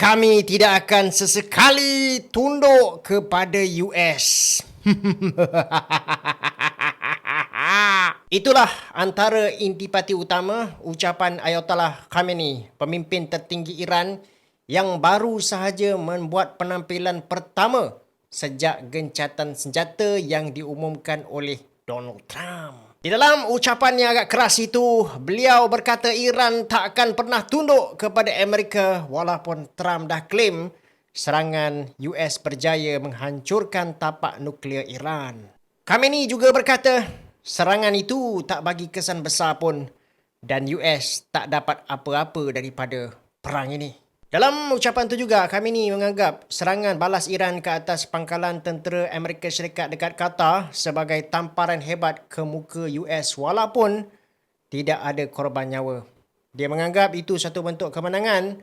kami tidak akan sesekali tunduk kepada US. Itulah antara intipati utama ucapan Ayatollah Khamenei, pemimpin tertinggi Iran yang baru sahaja membuat penampilan pertama sejak gencatan senjata yang diumumkan oleh Donald Trump. Di dalam ucapan yang agak keras itu, beliau berkata Iran tak akan pernah tunduk kepada Amerika walaupun Trump dah klaim serangan US berjaya menghancurkan tapak nuklear Iran. Khamenei juga berkata serangan itu tak bagi kesan besar pun dan US tak dapat apa-apa daripada perang ini. Dalam ucapan itu juga, kami ini menganggap serangan balas Iran ke atas pangkalan tentera Amerika Syarikat dekat Qatar sebagai tamparan hebat ke muka US walaupun tidak ada korban nyawa. Dia menganggap itu satu bentuk kemenangan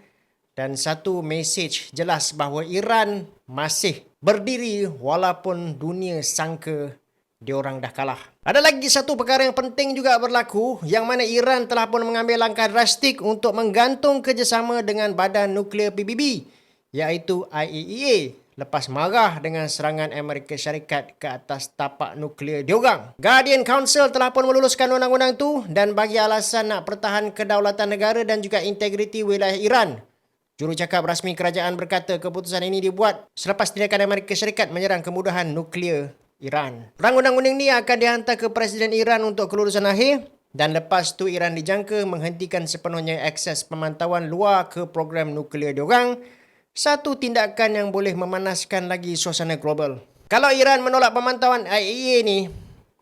dan satu mesej jelas bahawa Iran masih berdiri walaupun dunia sangka diorang dah kalah. Ada lagi satu perkara yang penting juga berlaku yang mana Iran telah pun mengambil langkah drastik untuk menggantung kerjasama dengan badan nuklear PBB iaitu IAEA lepas marah dengan serangan Amerika Syarikat ke atas tapak nuklear diorang. Guardian Council telah pun meluluskan undang-undang itu dan bagi alasan nak pertahan kedaulatan negara dan juga integriti wilayah Iran. Jurucakap rasmi kerajaan berkata keputusan ini dibuat selepas tindakan Amerika Syarikat menyerang kemudahan nuklear Iran. Perang undang-undang ini akan dihantar ke Presiden Iran untuk kelulusan akhir dan lepas tu Iran dijangka menghentikan sepenuhnya akses pemantauan luar ke program nuklear diorang. Satu tindakan yang boleh memanaskan lagi suasana global. Kalau Iran menolak pemantauan IAEA ni,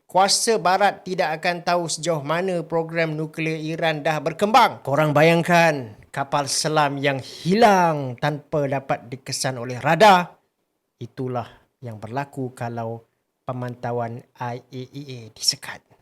kuasa barat tidak akan tahu sejauh mana program nuklear Iran dah berkembang. Korang bayangkan kapal selam yang hilang tanpa dapat dikesan oleh radar. Itulah yang berlaku kalau pemantauan IAEA disekat.